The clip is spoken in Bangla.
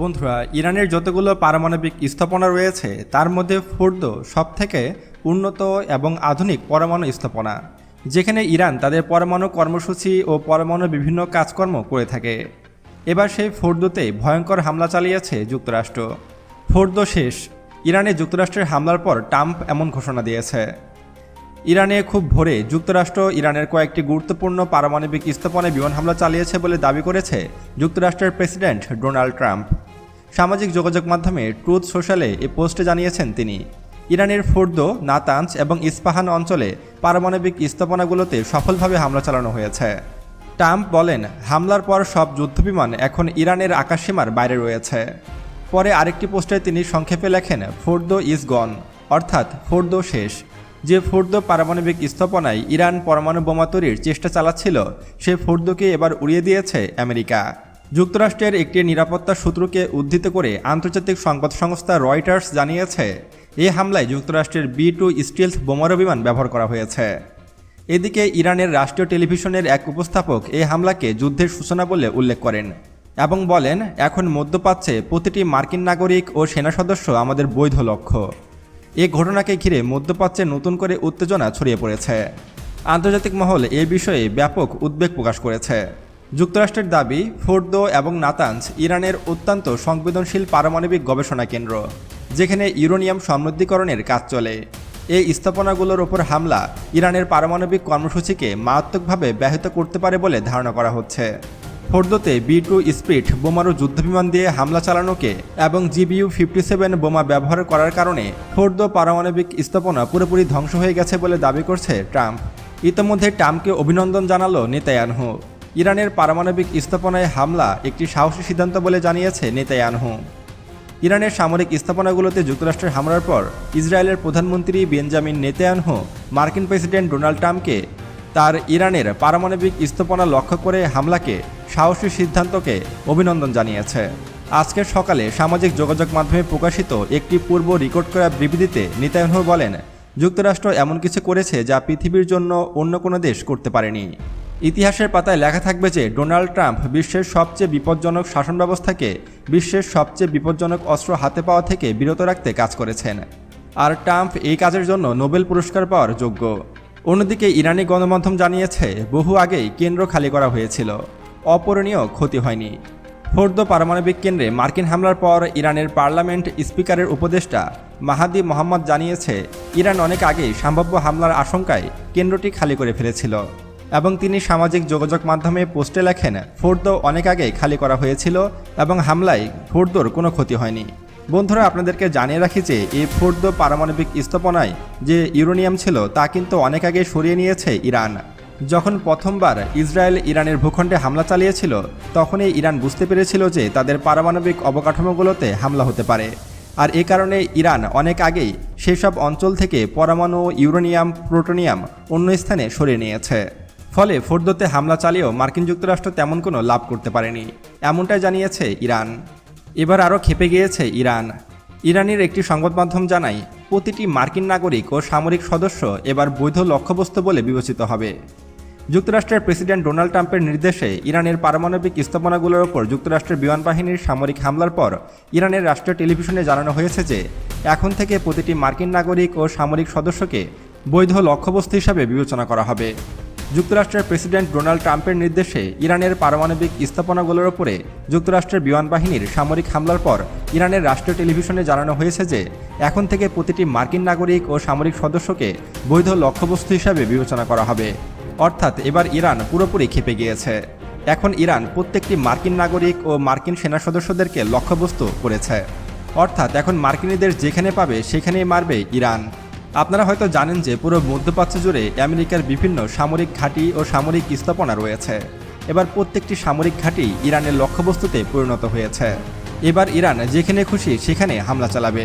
বন্ধুরা, ইরানের যতগুলো পারমাণবিক স্থাপনা রয়েছে, তার মধ্যে ফোর্দো সব থেকে উন্নত এবং আধুনিক পরমাণু স্থাপনা, যেখানে ইরান তাদের পরমাণু কর্মসূচি ও পরমাণু বিভিন্ন কাজকর্ম করে থাকে। এবার সেই ফোর্দোতে ভয়ঙ্কর হামলা চালিয়েছে যুক্তরাষ্ট্র। ফোর্দো শেষ, ইরানে যুক্তরাষ্ট্রের হামলার পর ট্রাম্প এমন ঘোষণা দিয়েছে। ইরানে খুব ভোরে যুক্তরাষ্ট্র ইরানের কয়েকটি গুরুত্বপূর্ণ পারমাণবিক স্থাপনায় বিমান হামলা চালিয়েছে বলে দাবি করেছে যুক্তরাষ্ট্রের প্রেসিডেন্ট ডোনাল্ড ট্রাম্প। সামাজিক যোগাযোগ মাধ্যমে ট্রুথ সোশ্যালে এ পোস্টে জানিয়েছেন তিনি। ইরানের ফোর্দো, নাতাঞ্জ এবং ইস্পাহান অঞ্চলে পারমাণবিক স্থাপনাগুলোতে সফলভাবে হামলা চালানো হয়েছে। ট্রাম্প বলেন, হামলার পর সব যুদ্ধবিমান এখন ইরানের আকাশসীমার বাইরে রয়েছে। পরে আরেকটি পোস্টে তিনি সংক্ষেপে লেখেন, ফোর্দো ইজ গন অর্থাৎ ফোর্দো শেষ। যে ফোর্দো পারমাণবিক স্থাপনায় ইরান পরমাণু বোমা তৈরির চেষ্টা চালাচ্ছিল, সে ফোর্দোকে এবার উড়িয়ে দিয়েছে আমেরিকা। যুক্তরাষ্ট্রের একটি নিরাপত্তা সূত্রকে উদ্ধৃত করে আন্তর্জাতিক সংবাদ সংস্থা রয়টার্স জানিয়েছে এই হামলায় যুক্তরাষ্ট্রের বি টু স্টিলথ বোমারু বিমান ব্যবহার করা হয়েছে। এদিকে ইরানের রাষ্ট্রীয় টেলিভিশনের এক উপস্থাপক এই হামলাকে যুদ্ধের সূচনা বলে উল্লেখ করেন এবং বলেন, এখন মধ্যপ্রাচ্যে প্রতিটি মার্কিন নাগরিক ও সেনা সদস্য আমাদের বৈধ লক্ষ্য। এ ঘটনাকে ঘিরে মধ্যপ্রাচ্যে নতুন করে উত্তেজনা ছড়িয়ে পড়েছে। আন্তর্জাতিক মহল এ বিষয়ে ব্যাপক উদ্বেগ প্রকাশ করেছে। যুক্তরাষ্ট্রের দাবি, ফোর্দো এবং নাতাঞ্জ ইরানের অত্যন্ত সংবেদনশীল পারমাণবিক গবেষণা কেন্দ্র, যেখানে ইউরোনিয়াম সমৃদ্ধিকরণের কাজ চলে। এই স্থাপনাগুলোর ওপর হামলা ইরানের পারমাণবিক কর্মসূচিকে মারাত্মকভাবে ব্যাহত করতে পারে বলে ধারণা করা হচ্ছে। ফোর্দোতে বি টু স্পিড বোমারু যুদ্ধবিমান দিয়ে হামলা চালানোকে এবং জিবিইউ ফিফটি সেভেন বোমা ব্যবহার করার কারণে ফোর্দো পারমাণবিক স্থাপনা পুরোপুরি ধ্বংস হয়ে গেছে বলে দাবি করছে ট্রাম্প। ইতোমধ্যে ট্রাম্পকে অভিনন্দন জানালো নেতায়ানহু। ইরানের পারমাণবিক স্থাপনায় হামলা একটি সাহসী সিদ্ধান্ত বলে জানিয়েছে নেতায়ানহু ইরানের সামরিক স্থাপনাগুলোতে যুক্তরাষ্ট্রের হামলার পর ইসরায়েলের প্রধানমন্ত্রী বেঞ্জামিন নেতায়ানহু মার্কিন প্রেসিডেন্ট ডোনাল্ড ট্রাম্পকে তার ইরানের পারমাণবিক স্থাপনা লক্ষ্য করে হামলাকে সাহসী সিদ্ধান্তকে অভিনন্দন জানিয়েছে। আজকের সকালে সামাজিক যোগাযোগ মাধ্যমে প্রকাশিত একটি পূর্ব রেকর্ড করা বিবৃতিতে নেতায়ানহু বলেন, যুক্তরাষ্ট্র এমন কিছু করেছে যা পৃথিবীর জন্য অন্য কোনো দেশ করতে পারেনি। ইতিহাসের পাতায় লেখা থাকবে যে ডোনাল্ড ট্রাম্প বিশ্বের সবচেয়ে বিপজ্জনক শাসন ব্যবস্থাকে বিশ্বের সবচেয়ে বিপজ্জনক অস্ত্র হাতে পাওয়া থেকে বিরত রাখতে কাজ করেছেন। আর ট্রাম্প এই কাজের জন্য নোবেল পুরস্কার পাওয়ার যোগ্য। অন্যদিকে ইরানি গণমাধ্যম জানিয়েছে, বহু আগেই কেন্দ্র খালি করা হয়েছিল। অপূরণীয় ক্ষতি হয়নি। ফোর্দো পারমাণবিক কেন্দ্রে মার্কিন হামলার পর ইরানের পার্লামেন্ট স্পিকারের উপদেষ্টা মাহাদি মোহাম্মদ জানিয়েছে, ইরান অনেক আগেই সম্ভাব্য হামলার আশঙ্কায় কেন্দ্রটি খালি করে ফেলেছিল। এবং তিনি সামাজিক যোগাযোগ মাধ্যমে পোস্টে লেখেন, ফোর্দো অনেক আগে খালি করা হয়েছিল এবং হামলায় ফোর্দোর কোনো ক্ষতি হয়নি। বন্ধুরা, আপনাদেরকে জানিয়ে রাখি যে এই ফোর্দো পারমাণবিক স্থাপনায় যে ইউরেনিয়াম ছিল, তা কিন্তু অনেক আগে সরিয়ে নিয়েছে ইরান। যখন প্রথমবার ইসরায়েল ইরানের ভূখণ্ডে হামলা চালিয়েছিল, তখনই ইরান বুঝতে পেরেছিল যে তাদের পারমাণবিক অবকাঠামোগুলোতে হামলা হতে পারে। আর এ কারণে ইরান অনেক আগেই সেসব অঞ্চল থেকে পরমাণু ইউরেনিয়াম, প্লুটোনিয়াম অন্য স্থানে সরিয়ে নিয়েছে। ফলে ফোর্দোতে হামলা চালিয়েও মার্কিন যুক্তরাষ্ট্র তেমন কোনো লাভ করতে পারেনি, এমনটাই জানিয়েছে ইরান। এবার আরও খেপে গিয়েছে ইরান। ইরানের একটি সংবাদ মাধ্যম জানায়, প্রতিটি মার্কিন নাগরিক ও সামরিক সদস্য এবার বৈধ লক্ষ্যবস্তু বলে বিবেচিত হবে। যুক্তরাষ্ট্রের প্রেসিডেন্ট ডোনাল্ড ট্রাম্পের নির্দেশে ইরানের পারমাণবিক স্থাপনাগুলোর ওপর যুক্তরাষ্ট্রের বিমান বাহিনীর সামরিক হামলার পর ইরানের রাষ্ট্রীয় টেলিভিশনে জানানো হয়েছে যে, এখন থেকে প্রতিটি মার্কিন নাগরিক ও সামরিক সদস্যকে বৈধ লক্ষ্যবস্তু হিসাবে বিবেচনা করা হবে। যুক্তরাষ্ট্রের প্রেসিডেন্ট ডোনাল্ড ট্রাম্পের নির্দেশে ইরানের পারমাণবিক স্থাপনাগুলোর ওপরে যুক্তরাষ্ট্রের বিমান বাহিনীর সামরিক হামলার পর ইরানের রাষ্ট্রীয় টেলিভিশনে জানানো হয়েছে যে, এখন থেকে প্রতিটি মার্কিন নাগরিক ও সামরিক সদস্যকে বৈধ লক্ষ্যবস্তু হিসাবে বিবেচনা করা হবে। অর্থাৎ এবার ইরান পুরোপুরি খেপে গিয়েছে। এখন ইরান প্রত্যেকটি মার্কিন নাগরিক ও মার্কিন সেনা সদস্যদেরকে লক্ষ্যবস্তু করেছে। অর্থাৎ এখন মার্কিনীদের যেখানে পাবে সেখানেই মারবে ইরান। আপনারা হয়তো জানেন যে পুরো মধ্যপ্রাচ্য জুড়ে আমেরিকার বিভিন্ন সামরিক ঘাঁটি ও সামরিক স্থাপনা রয়েছে। এবার প্রত্যেকটি সামরিক ঘাঁটি ইরানের লক্ষ্যবস্তুতে পরিণত হয়েছে। এবার ইরান যেখানে খুশি সেখানে হামলা চালাবে।